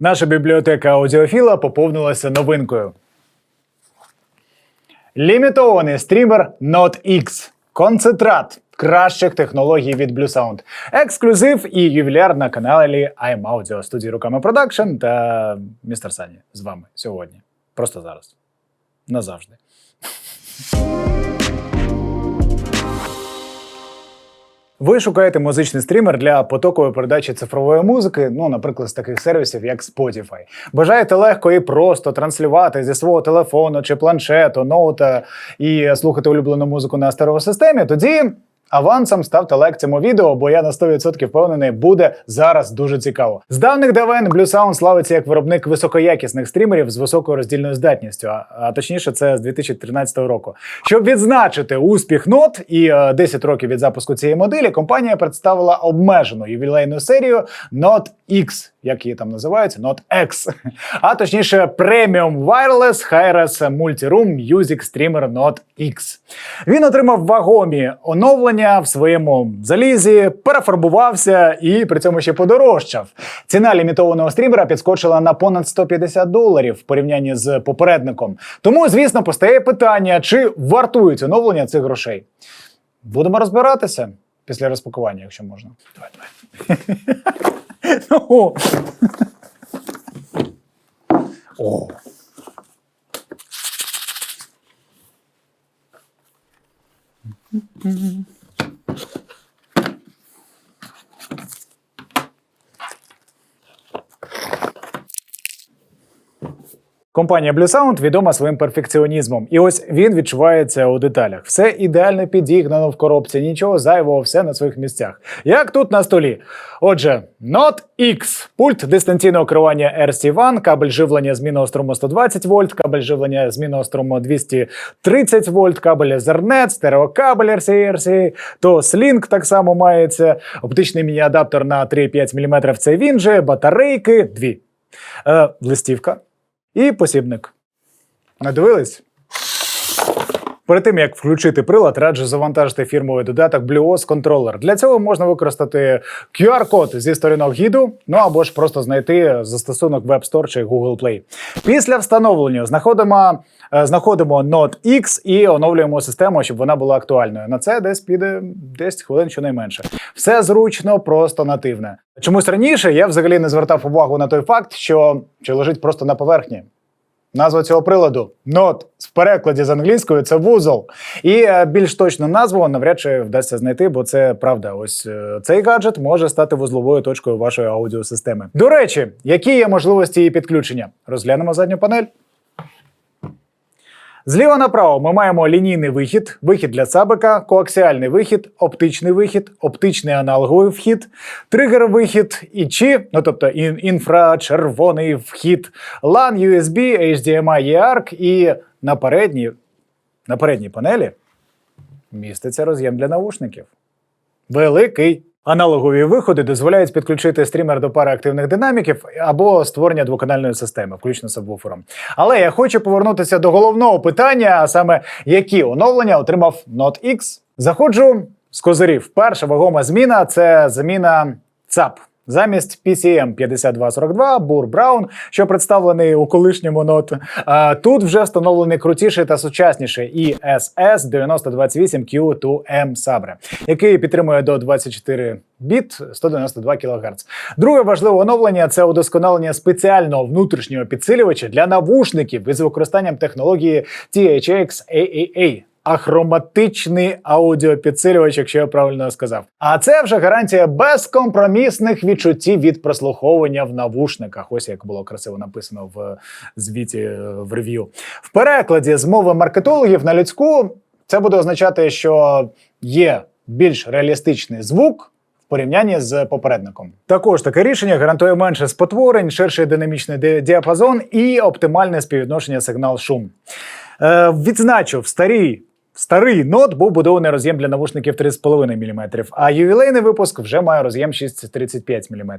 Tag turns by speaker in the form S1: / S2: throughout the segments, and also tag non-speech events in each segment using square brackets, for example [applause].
S1: Наша бібліотека аудіофіла поповнилася новинкою. Лімітований стрімер Note X. Концентрат кращих технологій від Blue Sound. Ексклюзив і ювіляр на каналі I'm Audio студії руками Продакшн та містер Сані з вами сьогодні. Просто зараз. Назавжди. Ви шукаєте музичний стрімер для потокової передачі цифрової музики, ну, наприклад, з таких сервісів, як Spotify. Бажаєте легко і просто транслювати зі свого телефону чи планшету, ноута і слухати улюблену музику на стереосистемі, тоді. Авансом ставте лайк цьому відео, бо я на 100% впевнений, буде зараз дуже цікаво. З давних давен Blue Sound славиться як виробник високоякісних стрімерів з високою роздільною здатністю, а, а точніше, це з 2013 року. Щоб відзначити успіх нот і е, 10 років від запуску цієї моделі, компанія представила обмежену ювілейну серію Note X, як її там називають, Note X, а точніше Premium Wireless Hi-Res Multi-Room Music Streamer Note X. Він отримав вагомі оновлення в своєму залізі, перефарбувався і при цьому ще подорожчав. Ціна лімітованого стрімера підскочила на понад 150 доларів в порівнянні з попередником. Тому, звісно, постає питання, чи вартують оновлення цих грошей. Будемо розбиратися після розпакування, якщо можна. Давай, давай. [laughs] Ну. О. Компанія Blue Sound відома своїм перфекціонізмом, і ось він відчувається у деталях. Все ідеально підігнано в коробці, нічого зайвого, все на своїх місцях. Як тут на столі. Отже, Note X, пульт дистанційного керування RC1, кабель живлення змінного струму 120 вольт, кабель живлення змінного струму 230 вольт, кабель Ethernet, стереокабель RCA, RCA, то Slink так само мається, оптичний міні-адаптер на 3,5 мм це він же, батарейки дві. Е, листівка і посібник. Надивились? Перед тим як включити прилад, раджу завантажити фірмовий додаток BlueOS Controller. Для цього можна використати QR-код зі сторінок гіду, ну або ж просто знайти застосунок Web Store чи Google Play. Після встановлення знаходимо, е, знаходимо Note X і оновлюємо систему, щоб вона була актуальною. На це десь піде 10 хвилин щонайменше. Все зручно, просто нативне. Чомусь раніше я взагалі не звертав увагу на той факт, що чи лежить просто на поверхні. Назва цього приладу Нот в перекладі з англійської це вузол. І е, більш точну назву навряд чи вдасться знайти, бо це правда. Ось е, цей гаджет може стати вузловою точкою вашої аудіосистеми. До речі, які є можливості її підключення? Розглянемо задню панель. Зліва направо ми маємо лінійний вихід, вихід для сабика, коаксіальний вихід, оптичний вихід, оптичний аналоговий вхід, тригер-вихід, ІЧІ, ну тобто інфрачервоний вхід, LAN, USB, HDMI, EARC і на передній, на передній панелі міститься роз'єм для навушників. Великий. Аналогові виходи дозволяють підключити стрімер до пари активних динаміків або створення двоканальної системи, включно з сабвуфером. Але я хочу повернутися до головного питання, а саме які оновлення отримав Note X. Заходжу з козирів. Перша вагома зміна це заміна ЦАП. Замість PCM 5242 Бур Браун, що представлений у колишньому а тут вже встановлений крутіший та сучасніший ESS 9028 Q2M Sabre, який підтримує до 24 біт 192 кГц. Друге важливе оновлення це удосконалення спеціального внутрішнього підсилювача для навушників із використанням технології THX AAA. Ахроматичний аудіопідсилювач, якщо я правильно сказав. А це вже гарантія безкомпромісних відчуттів від прослуховування в навушниках. Ось як було красиво написано в звіті е, в рев'ю. В перекладі з мови маркетологів на людську це буде означати, що є більш реалістичний звук. Порівнянні з попередником. Також таке рішення гарантує менше спотворень, ширший динамічний діапазон і оптимальне співвідношення сигнал-шум. Е, відзначу, в старій Старий нот був будований роз'єм для навушників 3,5 мм, а ювілейний випуск вже має роз'єм 6,35 мм.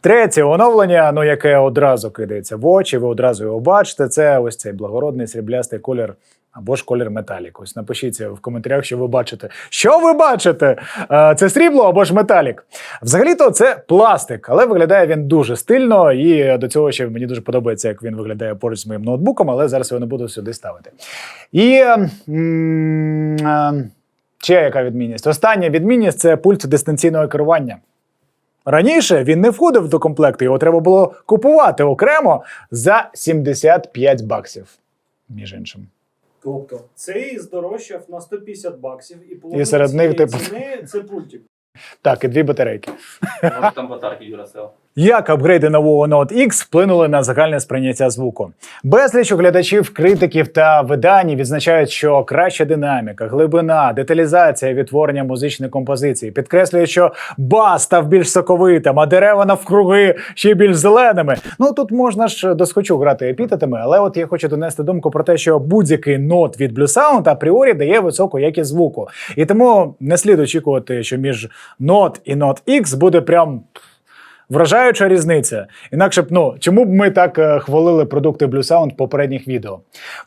S1: Третє оновлення, ну яке одразу кидається в очі, ви одразу його бачите. Це ось цей благородний сріблястий колір або ж колір металік. Ось напишіть в коментарях, що ви бачите. Що ви бачите? Е, Це срібло або ж металік. Взагалі-то це пластик, але виглядає він дуже стильно. І до цього ще мені дуже подобається, як він виглядає поруч з моїм ноутбуком, але зараз його не буду сюди ставити. І ще яка відмінність? Остання відмінність це пульт дистанційного керування. Раніше він не входив до комплекту, його треба було купувати окремо за 75 баксів. Між іншим.
S2: Тобто цей здорожчав на 150 баксів і
S1: І
S2: половина
S1: серед них,
S2: цієї
S1: типу-
S2: ціни це пультик. [laughs]
S1: Так, і дві батарейки.
S3: Може там батарки Duracell.
S1: Як апгрейди нового Note X вплинули на загальне сприйняття звуку? Безліч у глядачів, критиків та видань відзначають, що краща динаміка, глибина, деталізація відтворення музичної композиції підкреслюють, що бас став більш соковитим, а дерева навкруги ще більш зеленими. Ну тут можна ж досхочу грати епітетами, але от я хочу донести думку про те, що будь-який нот від Blue Sound апріорі дає високу якість звуку. І тому не слід очікувати, що між Note і Note X буде прям Вражаюча різниця. Інакше б ну чому б ми так е, хвалили продукти Blue Sound попередніх відео?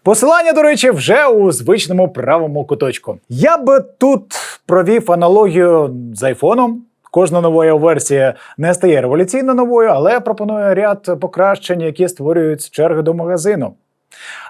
S1: Посилання, до речі, вже у звичному правому куточку. Я би тут провів аналогію з айфоном. Кожна нова версія не стає революційно новою, але пропонує ряд покращень, які створюють черги до магазину.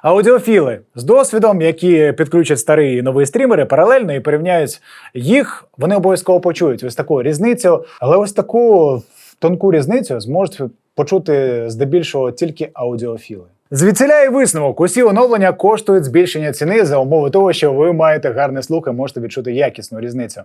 S1: Аудіофіли з досвідом, які підключать старий і новий стрімери паралельно і порівняють їх, вони обов'язково почують ось таку різницю, але ось таку тонку різницю зможуть почути здебільшого тільки аудіофіли. Звідсіля і висновок. Усі оновлення коштують збільшення ціни за умови того, що ви маєте гарний слух і можете відчути якісну різницю.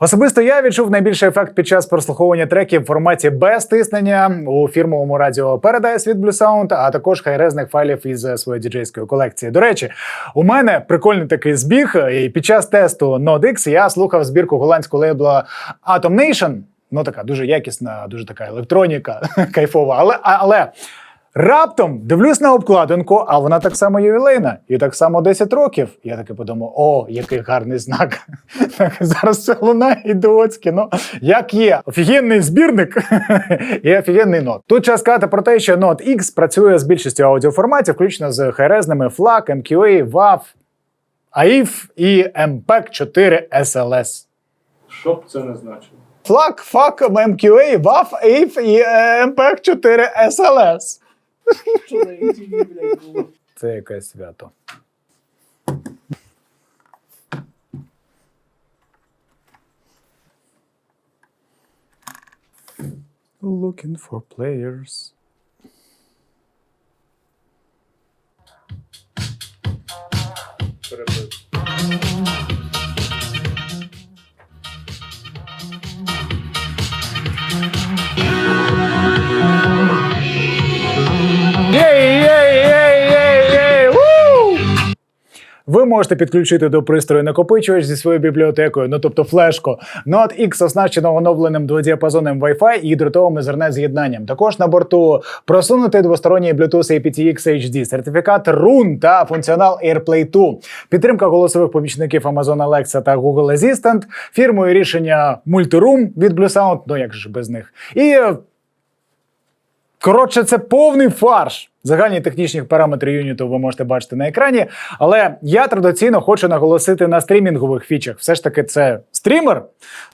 S1: Особисто я відчув найбільший ефект під час прослуховування треків в форматі без тиснення у фірмовому радіо Paradise від Blue Sound, а також хайрезних файлів із своєї діджейської колекції. До речі, у мене прикольний такий збіг. І під час тесту Node X я слухав збірку голландського лейбла Atom Nation. Ну така дуже якісна, дуже така електроніка, [laughs] кайфова. Але але раптом дивлюсь на обкладинку, а вона так само ювілейна, і так само 10 років. Я таки подумав: о, який гарний знак. [laughs] Зараз це лунає ідіотськи. Ну як є, офігенний збірник [laughs] і офігенний нот. Тут час сказати про те, що Note X працює з більшістю аудіоформатів, включно з хайрезними FLAC, MQA, WAV, AIF і MPEG 4 SLS.
S2: Що б це не значило?
S1: FLAC, FAC, MQA, WAV, AIF і е, MPEG 4 SLS. Це якесь свято. Looking for players.
S2: Перебив.
S1: Ви можете підключити до пристрою накопичувач зі своєю бібліотекою, ну тобто флешку. Note X оснащено оновленим дводіапазонним Wi-Fi і дротовим Ethernet з'єднанням. Також на борту просунутий двосторонній Bluetooth aptX HD, сертифікат RUN та функціонал AirPlay 2, підтримка голосових помічників Amazon Alexa та Google Assistant, фірмою рішення Multiroom від Blue Sound, ну як же без них. І Коротше, це повний фарш. Загальні технічні параметри юніту ви можете бачити на екрані. Але я традиційно хочу наголосити на стрімінгових фічах. Все ж таки, це стрімер,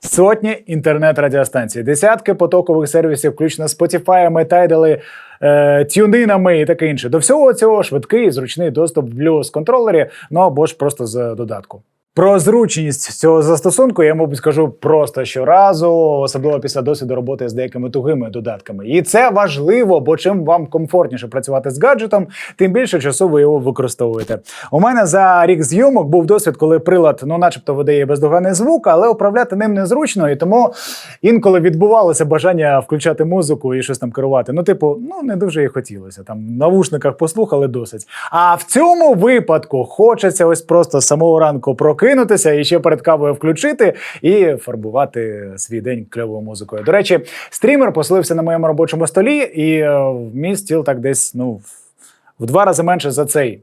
S1: сотні інтернет-радіостанцій, десятки потокових сервісів, включно з Spotify, тайдали, е, тюнинами і таке інше. До всього цього швидкий і зручний доступ в Bluetooth контролері, ну або ж просто з додатку. Про зручність цього застосунку я, мабуть, скажу просто щоразу, особливо після досвіду роботи з деякими тугими додатками. І це важливо, бо чим вам комфортніше працювати з гаджетом, тим більше часу ви його використовуєте. У мене за рік зйомок був досвід, коли прилад, ну, начебто, видає бездоганний звук, але управляти ним незручно, і тому інколи відбувалося бажання включати музику і щось там керувати. Ну, типу, ну не дуже і хотілося. Там в навушниках послухали досить. А в цьому випадку хочеться ось просто з самого ранку прокинутися і ще перед кавою включити і фарбувати свій день кльовою музикою. До речі, стрімер поселився на моєму робочому столі, і е, мій стіл так десь ну. в- два рази менше за цей.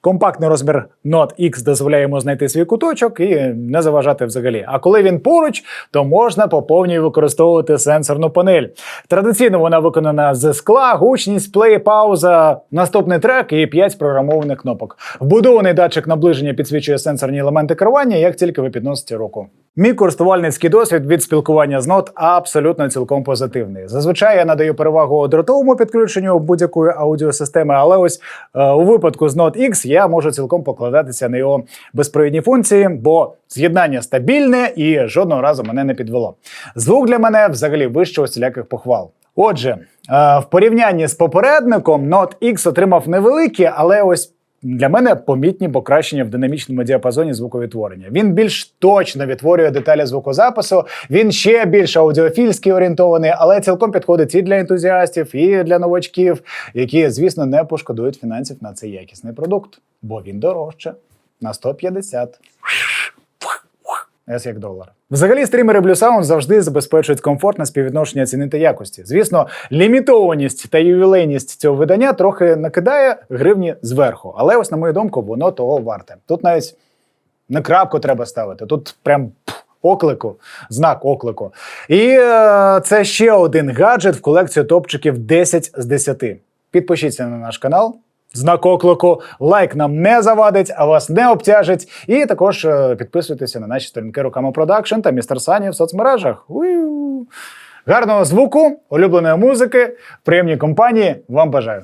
S1: Компактний розмір Note X дозволяє йому знайти свій куточок і не заважати взагалі. А коли він поруч, то можна поповній використовувати сенсорну панель. Традиційно вона виконана з скла, гучність, плей, пауза, наступний трек і 5 програмованих кнопок. Вбудований датчик наближення підсвічує сенсорні елементи керування, як тільки ви підносите руку. Мій користувальницький досвід від спілкування з Note абсолютно цілком позитивний. Зазвичай я надаю перевагу дротовому підключенню будь-якої аудіосистеми, але ось е, у випадку з Note X я можу цілком покладатися на його безпровідні функції, бо з'єднання стабільне і жодного разу мене не підвело. Звук для мене взагалі вище всіляких похвал. Отже, е, в порівнянні з попередником Note X отримав невеликі, але ось для мене помітні покращення в динамічному діапазоні звуковідтворення. Він більш точно відтворює деталі звукозапису. Він ще більш аудіофільський орієнтований, але цілком підходить і для ентузіастів, і для новачків, які, звісно, не пошкодують фінансів на цей якісний продукт, бо він дорожче на 150. С як долар. Взагалі, стрімери Blue Sound завжди забезпечують комфортне співвідношення ціни та якості. Звісно, лімітованість та ювілейність цього видання трохи накидає гривні зверху. Але ось, на мою думку, воно того варте. Тут навіть не крапку треба ставити. Тут прям оклику, знак оклику. І е, це ще один гаджет в колекцію топчиків 10 з 10. Підпишіться на наш канал. Знак оклику, лайк нам не завадить, а вас не обтяжить. І також е, підписуйтеся на наші сторінки руками продакшн та містер Сані в соцмережах. Гарного звуку, улюбленої музики, приємні компанії. Вам бажаю.